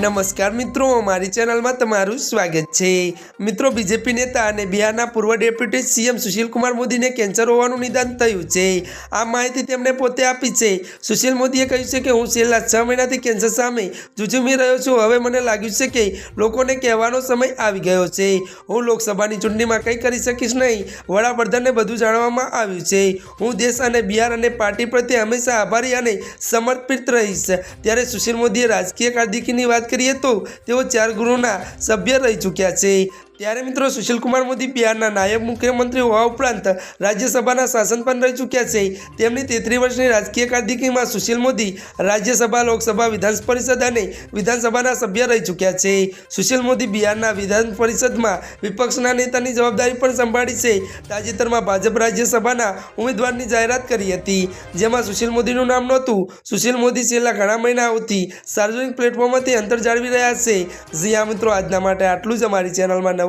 નમસ્કાર મિત્રો, મારી ચેનલમાં તમારું સ્વાગત છે. મિત્રો, બીજેપી નેતા અને બિહારના પૂર્વ ડેપ્યુટી સીએમ સુશીલ કુમાર મોદીને કેન્સર હોવાનું નિદાન થયું છે. આ માહિતી તેમણે પોતે આપી છે. સુશીલ મોદીએ કહ્યું છે કે, હું છેલ્લા છ મહિનાથી કેન્સર સામે જુજુમી રહ્યો છું. હવે મને લાગ્યું છે કે, લોકોને કહેવાનો સમય આવી ગયો છે. હું લોકસભાની ચૂંટણીમાં કંઈ કરી શકીશ નહીં. વડાપ્રધાનને બધું જાણવામાં આવ્યું છે. હું દેશ અને બિહાર અને પાર્ટી પ્રત્યે હંમેશા આભારી અને સમર્પિત રહીશ. ત્યારે સુશીલ મોદીએ રાજકીય કાર્દિકીની વાત કરીએ તો તેઓ ચાર ગૃહના સભ્ય રહી ચૂક્યા છે. ત્યારે મિત્રો સુશીલ કુમાર મોદી બિહારના નાયબ મુખ્યમંત્રી હોવા ઉપરાંત રાજ્યસભાના શાસન પણ રહી ચૂક્યા છે. તેમની તેત્રીસ વર્ષની રાજકીય કાર્દિકીમાં સુશીલ મોદી રાજ્યસભા, લોકસભા વિધાન પરિષદ અને વિધાનસભાના સભ્ય રહી ચૂક્યા છે. સુશીલ મોદી બિહારના વિધાન પરિષદમાં વિપક્ષના નેતાની જવાબદારી પણ સંભાળી છે. તાજેતરમાં ભાજપ રાજ્યસભાના ઉમેદવારની જાહેરાત કરી હતી, જેમાં સુશીલ મોદીનું નામ નહોતું. સુશીલ મોદી છેલ્લા ઘણા મહિનાઓથી સાર્વજનિક પ્લેટફોર્મમાંથી અંતર જાળવી રહ્યા છે. જી આ મિત્રો, આજના માટે આટલું જ અમારી ચેનલમાં નવા